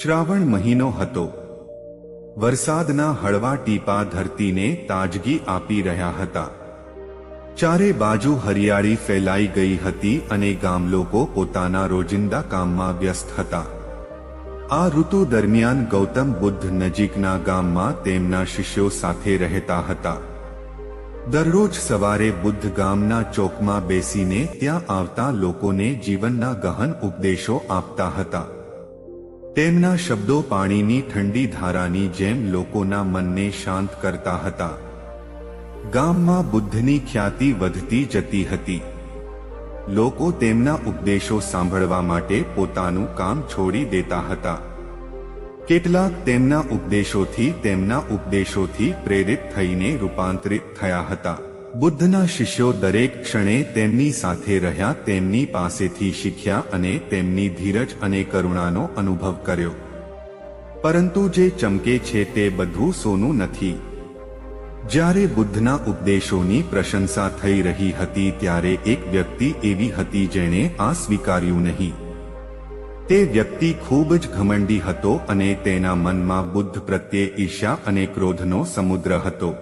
શ્રાવણ મહિનો હતો. વરસાદના હળવા ટીપા ધરતીને તાજગી આપી રહ્યા હતા. ચારે બાજુ હરિયાળી ફેલાઈ ગઈ હતી અને ગામ લોકો પોતાના રોજિંદા કામમાં વ્યસ્ત હતા. આ ઋતુ દરમિયાન ગૌતમ બુદ્ધ નજીકના ગામમાં તેમના શિષ્યો સાથે રહેતા હતા. દરરોજ સવારે બુદ્ધ ગામના ચોકમાં બેસીને ત્યાં આવતા લોકોને જીવનના ગહન ઉપદેશો આપતા હતા. તેમના શબ્દો પાણીની ઠંડી ધારાની જેમ લોકોના મનને શાંત કરતા હતા. ગામમાં બુદ્ધની ખ્યાતિ વધતી જતી હતી. લોકો તેમના ઉપદેશો સાંભળવા માટે પોતાનું કામ છોડી દેતા હતા. કેટલાક તેમના ઉપદેશોથી તેમના ઉપદેશોથી પ્રેરિત થઈને રૂપાંતરિત થયા હતા. બુદ્ધના શિષ્યો દરેક ક્ષણે તેમની સાથે રહ્યા, તેમની પાસેથી શીખ્યા અને તેમની ધીરજ અને કરુણાનો અનુભવ કર્યો. પરંતુ જે ચમકે છે તે બધું સોનું નથી. જ્યારે બુદ્ધના ઉપદેશોની પ્રશંસા થઈ રહી હતી, ત્યારે એક વ્યક્તિ એવી હતી જેણે આ સ્વીકાર્યું નહીં. તે વ્યક્તિ ખૂબ જ ઘમંડી હતો અને તેના મનમાં બુદ્ધ પ્રત્યે ઈર્ષ્યા અને ક્રોધનો સમુદ્ર હતો.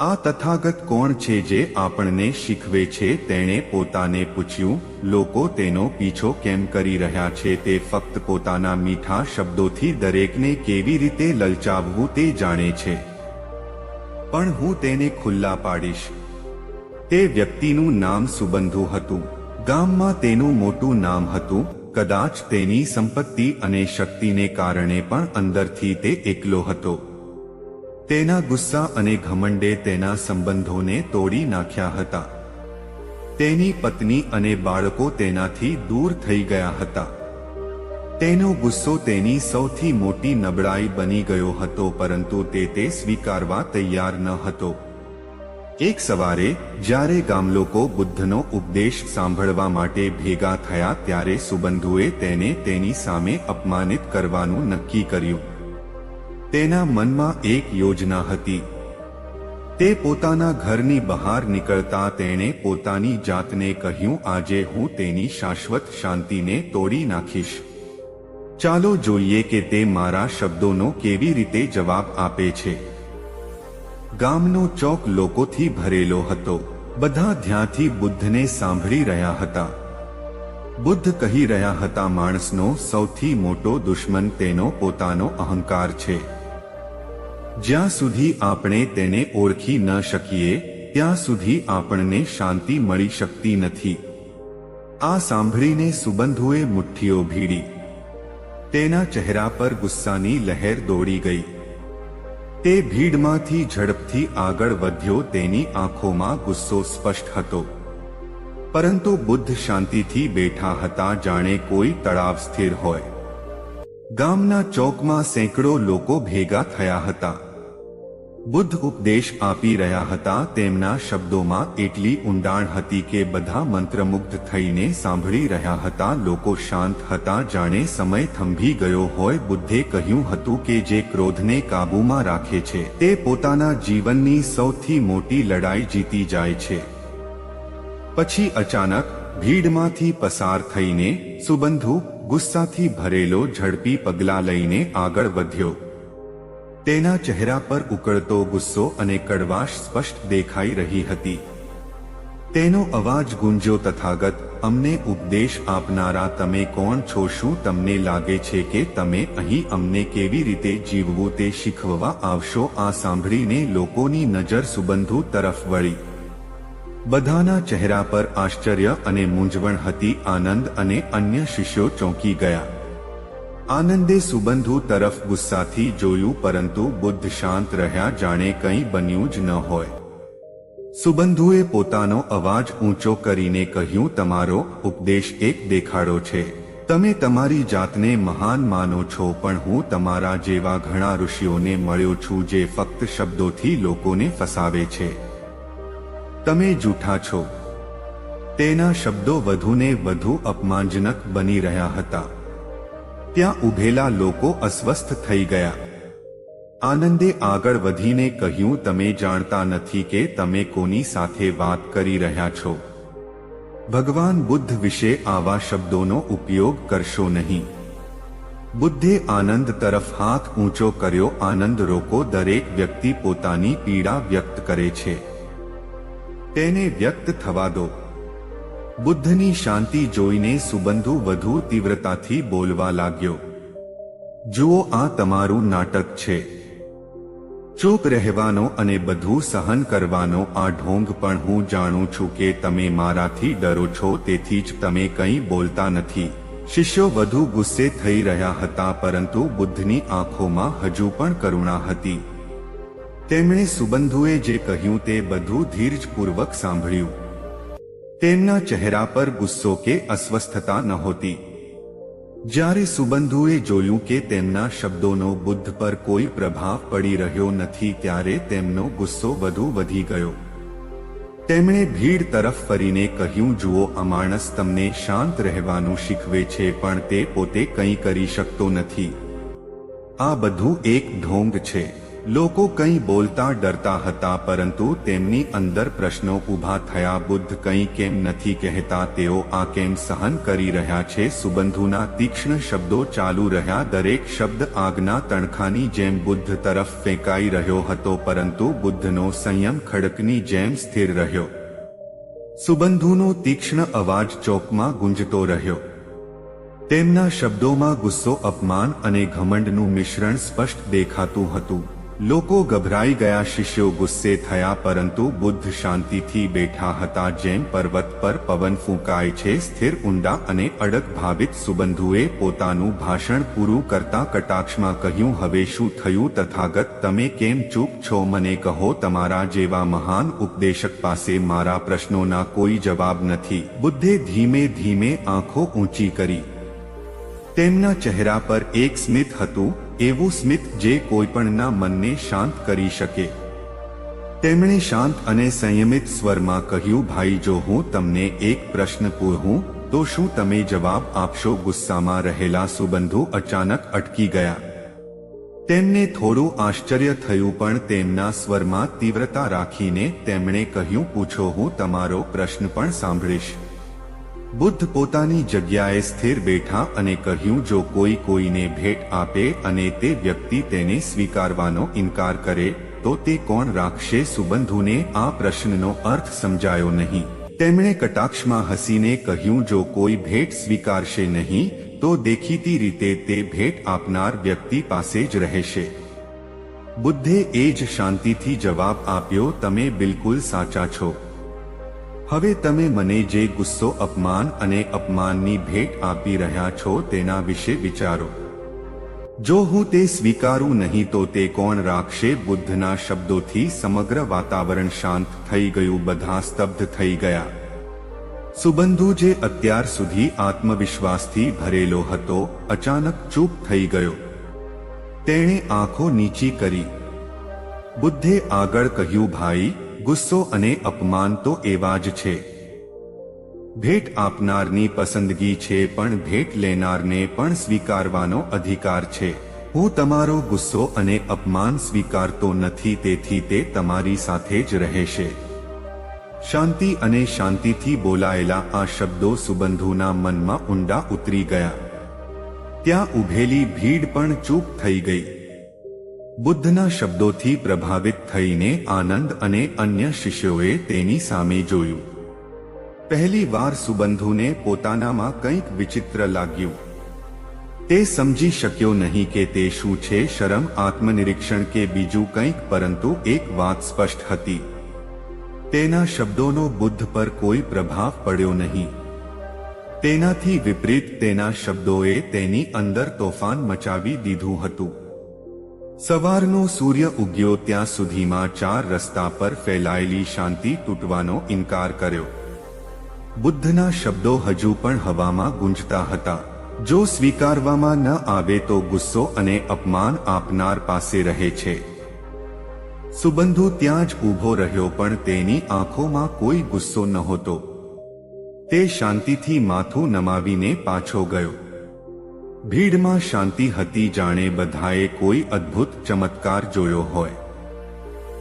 આ તથાગત કોણ છે જે આપણને શીખવે છે? તેણે પોતાને પૂછ્યું, લોકો તેનો પીછો કેમ કરી રહ્યા છે? તે ફક્ત પોતાના મીઠા શબ્દોથી દરેકને કેવી રીતે લલચાવવું તે જાણે છે. પણ હું તેને ખુલ્લા પાડીશ. તે વ્યક્તિનું નામ સુબંધુ હતું. ગામમાં તેનું મોટું નામ હતું, કદાચ તેની સંપત્તિ અને શક્તિને કારણે પણ અંદરથી તે એકલો હતો. તેના ગુસ્સા અને ઘમંડે તેના સંબંધોને તોડી નાખ્યા હતા. તેની પત્ની અને બાળકો તેનાથી દૂર થઈ ગયા હતા. તેનો ગુસ્સો તેની સૌથી મોટી નબળાઈ બની ગયો હતો, પરંતુ તે તે સ્વીકારવા તૈયાર ન હતો. એક સવારે, જ્યારે ગામલોકો બુદ્ધનો ઉપદેશ સાંભળવા માટે ભેગા થયા, ત્યારે સુબંધુએ તેને તેની સામે અપમાનિત કરવાનું નક્કી કર્યું. તેના મનમાં એક યોજના હતી. તે પોતાના ઘરની બહાર નીકળતા તેણે પોતાની જાતને કહ્યું, આજે હું તેની શાશ્વત શાંતિને તોડી નાખીશ. ચાલો જોઈએ કે તે મારા શબ્દોનો કેવી રીતે જવાબ આપે છે. ગામનો ચોક લોકોથી ભરેલો હતો. બધા ધ્યાનથી બુદ્ધને સાંભળી રહ્યા હતા. બુદ્ધ કહી રહ્યા હતા, માણસનો સૌથી મોટો દુશ્મન તેનો પોતાનો અહંકાર છે. જ્યાં સુધી આપણે તેને ઓળખી ન શકીએ, ત્યાં સુધી આપણને શાંતિ મળી શકતી નથી. આ સાંભળીને સુબંધુએ મુઠ્ઠીઓ ભીડી. તેના ચહેરા પર ગુસ્સાની લહેર દોડી ગઈ. તે ભીડમાંથી ઝડપથી આગળ વધ્યો તેની આંખોમાં ગુસ્સો સ્પષ્ટ હતો. પરંતુ બુદ્ધ શાંતિથી બેઠા હતા જાણે કોઈ તળાવ સ્થિર હોય. ગામના ચોકમાં સેંકડો લોકો ભેગા થયા હતા. બુદ્ધ ઉપદેશ આપી રહ્યા હતા તેમના શબ્દોમાં એટલી ઊંડાણ હતી કે બધા મંત્રમુગ્ધ થઈને સાંભળી રહ્યા હતા. લોકો શાંત હતા. જાણે સમય થંભી ગયો હોય. બુદ્ધે કહ્યું હતું કે જે ક્રોધને કાબૂમાં રાખે છે, તે પોતાના જીવનની સૌથી મોટી લડાઈ જીતી જાય છે. પછી અચાનક ભીડમાંથી પસાર થઈને સુબંધુ ગુસ્સાથી ભરેલો ઝડપી પગલાં લઈને આગળ વધ્યો. તેના ચહેરા પર ઉકળતો ગુસ્સો અને કડવાશ સ્પષ્ટ દેખાઈ રહી હતી. તેનો અવાજ ગુંજ્યો તથાગત, અમને ઉપદેશ આપનારા તમે કોણ છો? શું તમને લાગે છે કે તમે અહીં અમને કેવી રીતે જીવવું તે શીખવવા આવશો? આ સાંભળીને લોકોની નજર સુબંધુ તરફ વળી. બધાના ચહેરા પર આશ્ચર્ય અને મૂંઝવણ હતી, આનંદ અને અન્ય શિષ્યો ચોંકી ગયા. આનંદે સુબંધુ તરફ ગુસ્સાથી જોયું પરંતુ બુદ્ધ શાંત રહ્યા જાણે કંઈ બન્યું જ ન હોય. સુબંધુએ પોતાનો અવાજ ઊંચો કરીને કહ્યું, તમારો ઉપદેશ એક દેખાડો છે. તમે તમારી જાતને મહાન માનો છો, પણ હું તમારા જેવા ઘણા ઋષિઓને મળ્યો છું જે ફક્ત શબ્દોથી લોકોને ફસાવે છે. તમે જૂઠા છો. તેના શબ્દો વધુને વધુ અપમાનજનક બની રહ્યા હતા. ત્યાં ઉભેલા લોકો અસ્વસ્થ થઈ ગયા. આનંદે આગળ વધીને કહ્યું, તમે જાણતા નથી કે તમે કોની સાથે વાત કરી રહ્યા છો. ભગવાન બુદ્ધ વિશે આવા શબ્દોનો ઉપયોગ કરશો નહીં. બુદ્ધે આનંદ તરફ હાથ ઊંચો કર્યો. આનંદ રોકો દરેક વ્યક્તિ પોતાની પીડા વ્યક્ત કરે છે. તેને વ્યક્ત થવા દો. બુદ્ધની શાંતિ જોઈને સુબંધુ વધુ તીવ્રતાથી બોલવા લાગ્યો. જુઓ, આ તમારું નાટક છે. ચૂપ રહેવાનો અને બધું સહન કરવાનો આ ઢોંગ પણ હું જાણું છું કે તમે મારાથી ડરો છો, તેથી જ તમે કંઈ બોલતા નથી. શિષ્યો વધુ ગુસ્સે થઈ રહ્યા હતા, પરંતુ બુદ્ધની આંખોમાં હજુ પણ કરુણા હતી. તેમણે સુબંધુએ જે કહ્યું તે બધું ધીરજપૂર્વક સાંભળ્યું. તેમના ચહેરા પર ગુસ્સો કે અસ્વસ્થતા નહોતી જ્યારે સુબંધુએ જોયું કે તેમના શબ્દોનો બુદ્ધ પર કોઈ પ્રભાવ પડી રહ્યો નથી ત્યારે તેમનો ગુસ્સો વધુ વધી ગયો. તેમણે ભીડ તરફ ફરીને કહ્યું, જુઓ, આ માણસ તમને શાંત રહેવાનું શીખવે છે, પણ તે પોતે કંઈ કરી શકતો નથી. આ બધું એક ઢોંગ છે. લોકો કંઈ બોલતા, ડરતા હતા, પરંતુ તેમની અંદર પ્રશ્નો ઊભા થયા. બુદ્ધ કંઈ કેમ નથી કહેતા? તેઓ આ કેમ સહન કરી રહ્યા છે? સુબંધુના તીક્ષ્ણ શબ્દો ચાલુ રહ્યા. દરેક શબ્દ આગના તણખાની જેમ બુદ્ધ તરફ ફેંકાઈ રહ્યો હતો, પરંતુ બુદ્ધનો સંયમ ખડકની જેમ સ્થિર રહ્યો. સુબંધુનો તીક્ષ્ણ અવાજ ચોકમાં ગુંજતો રહ્યો. તેમના શબ્દોમાં ગુસ્સો, અપમાન અને ઘમંડનું મિશ્રણ સ્પષ્ટ દેખાતું હતું. લોકો ગભરાઈ ગયા શિષ્યો ગુસ્સે થયા, પરંતુ બુદ્ધ શાંતિથી બેઠા હતા, જેમ પર્વત પર પવન ફૂંકાય છે, સ્થિર ઊંડા અને અડગ ભાવિત સુબંધુએ પોતાનું ભાષણ પૂરું કરતા કટાક્ષમાં કહ્યું, હવે શું થયું તથાગત? તમે કેમ ચૂપ છો? મને કહો, તમારા જેવા મહાન ઉપદેશક પાસે મારા પ્રશ્નોના કોઈ જવાબ નથી. બુદ્ધે ધીમે ધીમે આંખો ઊંચી કરી. તેમના ચહેરા પર એક સ્મિત હતું એવું સ્મિત જે કોઈપણના મનને શાંત કરી શકે. તેમણે શાંત અને સંયમિત સ્વરમાં કહ્યું, ભાઈ, જો હું તમને એક પ્રશ્ન પૂછું તો શું તમે જવાબ આપશો? ગુસ્સામાં રહેલા સુબંધુ અચાનક અટકી ગયા. તેમને થોડું આશ્ચર્ય થયું, પણ તેમના સ્વરમાં તીવ્રતા રાખીને તેમણે કહ્યું, પૂછો, હું તમારો પ્રશ્ન પણ સાંભળીશ. બુદ્ધ પોતાની જગ્યાએ સ્થિર બેઠા અને કહ્યું, જો કોઈ કોઈને ભેટ આપે અને તે વ્યક્તિ તેને સ્વીકારવાનો ઇનકાર કરે, તો તે કોણ રાખશે સુબંધુને આ પ્રશ્નનો અર્થ સમજાયો નહીં. તેમણે કટાક્ષમાં હસીને કહ્યું, જો કોઈ ભેટ સ્વીકારશે નહીં, તો દેખીતી રીતે તે ભેટ આપનાર વ્યક્તિ પાસે જ રહેશે. બુદ્ધે એ જ શાંતિથી જવાબ આપ્યો, તમે બિલકુલ સાચા છો. હવે તમે મને જે ગુસ્સો, અપમાન અને અપમાનની ભેટ આપી રહ્યા છો તેના વિશે વિચારો. જો હું તે સ્વીકારું નહીં તો તે કોણ રાખશે? બુદ્ધના શબ્દોથી સમગ્ર વાતાવરણ શાંત થઈ ગયું, બધા સ્તબ્ધ થઈ ગયા. સુબંધુ જે અત્યાર સુધી આત્મવિશ્વાસથી ભરેલો હતો, અચાનક ચૂપ થઈ ગયો. તેણે આંખો નીચી કરી. બુદ્ધે આગળ કહ્યું, ભાઈ ગુસ્સો અને અપમાન તો એવા જ છે. ભેટ આપનારની પસંદગી છે પણ ભેટ લેનારને પણ સ્વીકારવાનો અધિકાર છે. હું તમારો ગુસ્સો અને અપમાન સ્વીકારતો નથી તેથી તે તમારી સાથે જ રહેશે. શાંતિ અને શાંતિથી બોલાયેલા આ શબ્દો સુબંધુના મનમાં ઊંડા ઉતરી ગયા. ત્યાં ઉભેલી ભીડ પણ ચૂપ થઈ ગઈ. બુદ્ધના શબ્દોથી પ્રભાવિત થઈને આનંદ અને અન્ય શિષ્યોએ તેની સામે જોયું. પહેલી વાર સુબંધુને પોતાનામાં કંઈક વિચિત્ર લાગ્યું. તે સમજી શક્યો નહીં કે તે શું છે શરમ આત્મનિરીક્ષણ કે બીજું કંઈક, પરંતુ એક વાત સ્પષ્ટ હતી. તેના શબ્દોનો બુદ્ધ પર કોઈ પ્રભાવ પડ્યો નહીં. તેનાથી વિપરીત તેના શબ્દોએ તેની અંદર તોફાન મચાવી દીધું હતું. સવારનો સૂર્ય ઉગ્યો ત્યાં સુધીમાં ચાર રસ્તા પર ફેલાયેલી શાંતિ તૂટવાનો ઇનકાર કર્યો. બુદ્ધના શબ્દો હજુ પણ હવામાં ગુંજતા હતા. જો સ્વીકારવામાં ન આવે તો ગુસ્સો અને અપમાન આપનાર પાસે રહે છે. સુબંધુ ત્યાં જ ઊભો રહ્યો પણ તેની આંખોમાં કોઈ ગુસ્સો નહોતો. તે શાંતિથી માથું નમાવીને પાછો ગયો. ભીડમાં શાંતિ હતી જાણે બધાએ કોઈ અદ્ભુત ચમત્કાર જોયો હોય.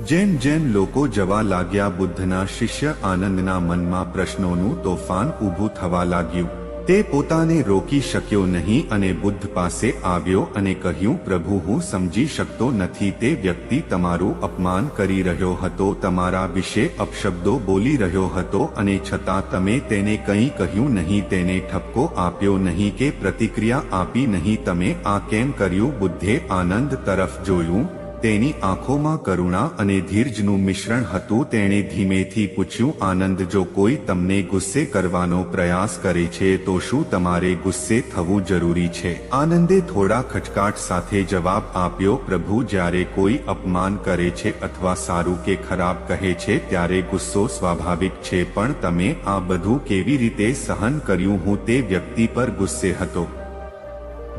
જેમ જેમ લોકો જવા લાગ્યા બુદ્ધના શિષ્ય આનંદના મનમાં પ્રશ્નોનું તોફાન ઊભું થવા લાગ્યું તે પોતાને રોકી શક્યો નહીં અને બુદ્ધ પાસે આવ્યો અને કહ્યું, પ્રભુ, હું સમજી શકતો નથી. તે વ્યક્તિ તમારું અપમાન કરી રહ્યો હતો, તમારા વિશે અપશબ્દો બોલી રહ્યો હતો અને છતાં તમે તેને કંઈ કહ્યું નહીં, તેને ઠપકો આપ્યો નહીં કે પ્રતિક્રિયા આપી નહીં. તમે આ કેમ કર્યું? બુદ્ધે આનંદ તરફ જોયું. તેની આંખોમાં કરુણા અને ધીરજનું મિશ્રણ હતું, તેણે ધીમેથી પૂછ્યું, આનંદ, જો કોઈ તમને ગુસ્સે કરવાનો પ્રયાસ કરે છે, તો શું તમારે ગુસ્સે થવું જરૂરી છે? આનંદે થોડા ખચકાટ સાથે જવાબ આપ્યો, પ્રભુ, જ્યારે કોઈ અપમાન કરે છે અથવા સારું કે ખરાબ કહે છે, ત્યારે ગુસ્સો સ્વાભાવિક છે, પણ તમે આ બધું કેવી રીતે સહન કર્યું? હું તે વ્યક્તિ પર ગુસ્સે હતો.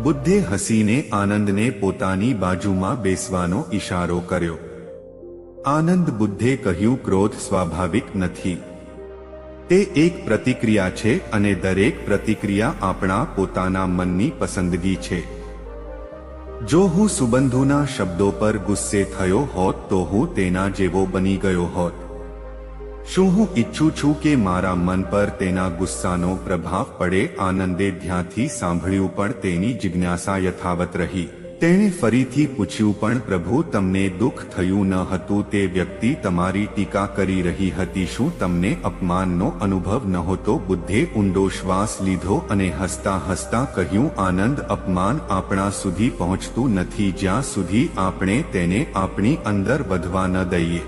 બુદ્ધે હસીને આનંદને પોતાની બાજુમાં બેસવાનો ઇશારો કર્યો. આનંદ બુદ્ધે કહ્યું, ક્રોધ સ્વાભાવિક નથી. તે એક પ્રતિક્રિયા છે અને દરેક પ્રતિક્રિયા આપણા પોતાના મનની પસંદગી છે. જો હું સુબંધુના શબ્દો પર ગુસ્સે થયો હોત તો હું તેના જેવો બની ગયો હોત. શું હું ઈચ્છું છું કે મારા મન પર તેના ગુસ્સાનો પ્રભાવ પડે? આનંદે ધ્યાનથી સાંભળ્યું પણ તેની જિજ્ઞાસા યથાવત રહી. તેણે ફરીથી પૂછ્યું, પણ પ્રભુ, તમને દુઃખ થયું ન હતું? તે વ્યક્તિ તમારી ટીકા કરી રહી હતી. શું તમને અપમાનનો અનુભવ નહોતો? બુદ્ધે ઊંડો શ્વાસ લીધો અને હસતા હસતા કહ્યું, આનંદ, અપમાન આપણા સુધી પહોંચતું નથી. જ્યાં સુધી આપણે તેને આપણી અંદર વધવા ન દઈએ.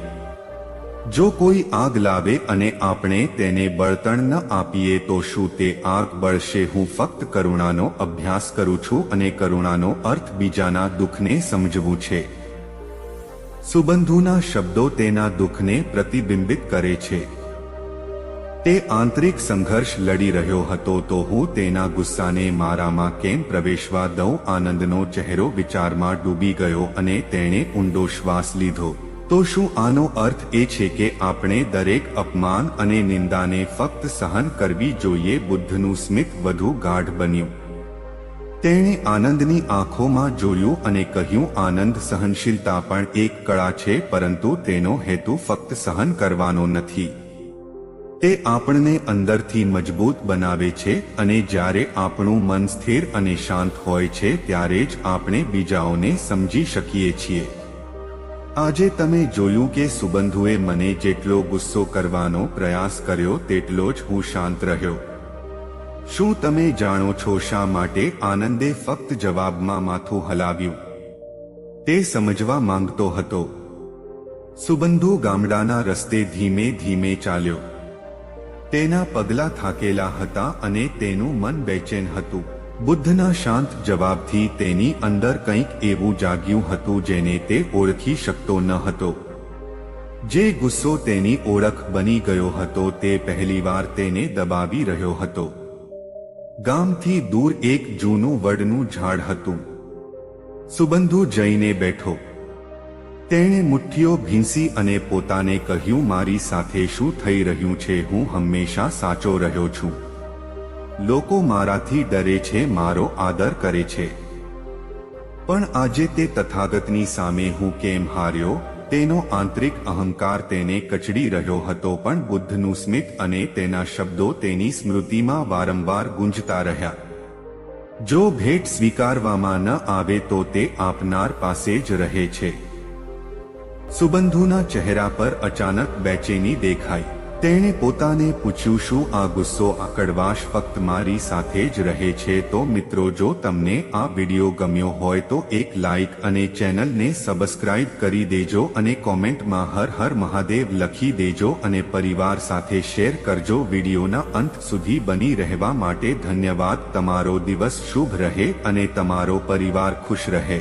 જો કોઈ આગ લાવે અને આપણે તેને બળતણ ન આપીએ તો શું તે આગ બળશે? હું ફક્ત કરુણાનો અભ્યાસ કરું છું અને કરુણાનો અર્થ બીજાના દુઃખને સમજવું છે. સુબંધુના શબ્દો તેના દુઃખને પ્રતિબિંબિત કરે છે. તે આંતરિક સંઘર્ષ લડી રહ્યો હતો તો હું તેના ગુસ્સાને મારામાં કેમ પ્રવેશવા દઉં? આનંદનો ચહેરો વિચારમાં ડૂબી ગયો અને તેણે ઊંડો શ્વાસ લીધો. તો શું આનો અર્થ એ છે કે આપણે દરેક અપમાન અને નિંદાને ફક્ત સહન કરવી જોઈએ? બુદ્ધનું સ્મિત વધુ ગાઢ બન્યું. તેણે આનંદની આંખોમાં જોયું અને કહ્યું, આનંદ સહનશીલતા પણ એક કળા છે, પરંતુ તેનો હેતુ ફક્ત સહન કરવાનો નથી. તે આપણને અંદરથી મજબૂત બનાવે છે અને જ્યારે આપણું મન સ્થિર અને શાંત હોય છે, ત્યારે જ આપણે બીજાઓને સમજી શકીએ છીએ. આજે તમે જોયું કે સુબંધુએ મને જેટલો ગુસ્સો કરવાનો પ્રયાસ કર્યો તેટલો જ હું શાંત રહ્યો. શું તમે જાણો છો શા માટે આનંદે ફક્ત જવાબમાં માથું હલાવ્યું? તે સમજવા માંગતો હતો. સુબંધુ ગામડાના રસ્તે ધીમે ધીમે ચાલ્યો. તેના પગલા થાકેલા હતા અને તેનું મન બેચેન હતું. બુદ્ધના શાંત જવાબથી તેની અંદર કંઈક એવું જાગ્યું હતું જેને તે ઓળખી શકતો ન હતો. જે ગુસ્સો તેની ઓળખ બની ગયો હતો તે પહેલીવાર તેને દબાવી રહ્યો હતો. ગામથી દૂર એક જૂનું વડનું ઝાડ હતું. સુબંધુ જઈને બેઠો. તેણે મુઠ્ઠીઓ ભીંસી અને પોતાને કહ્યું, મારી સાથે શું થઈ રહ્યું છે? હું હંમેશા સાચો રહ્યો છું. લોકો મારાથી ડરે છે, મારો આદર કરે છે. પણ આજે તે તથાગતની સામે હું કેમ હાર્યો? તેનો આંતરિક અહંકાર તેને કચડી રહ્યો હતો, પણ બુદ્ધનું સ્મિત અને તેના શબ્દો તેની સ્મૃતિમાં વારંવાર ગુંજતા રહ્યા. જો ભેટ સ્વીકારવામાં ન આવે તો તે આપનાર પાસે જ રહે છે. સુબંધુના ચહેરા પર અચાનક બેચેની દેખાઈ. તેણે પોતાને પૂછ્યું, શું આ ગુસ્સો આકડવાશ ફક્ત મારી સાથે જ રહે છે? તો મિત્રો, જો તમને આ વિડિયો ગમ્યો હોય, તો એક લાઇક અને ચેનલને સબસ્ક્રાઇબ કરી દેજો અને કોમેન્ટમાં હર હર મહાદેવ લખી દેજો અને પરિવાર સાથે શેર કરજો. વિડીયોના અંત સુધી બની રહેવા માટે ધન્યવાદ. તમારો દિવસ શુભ રહે અને તમારો પરિવાર ખુશ રહે.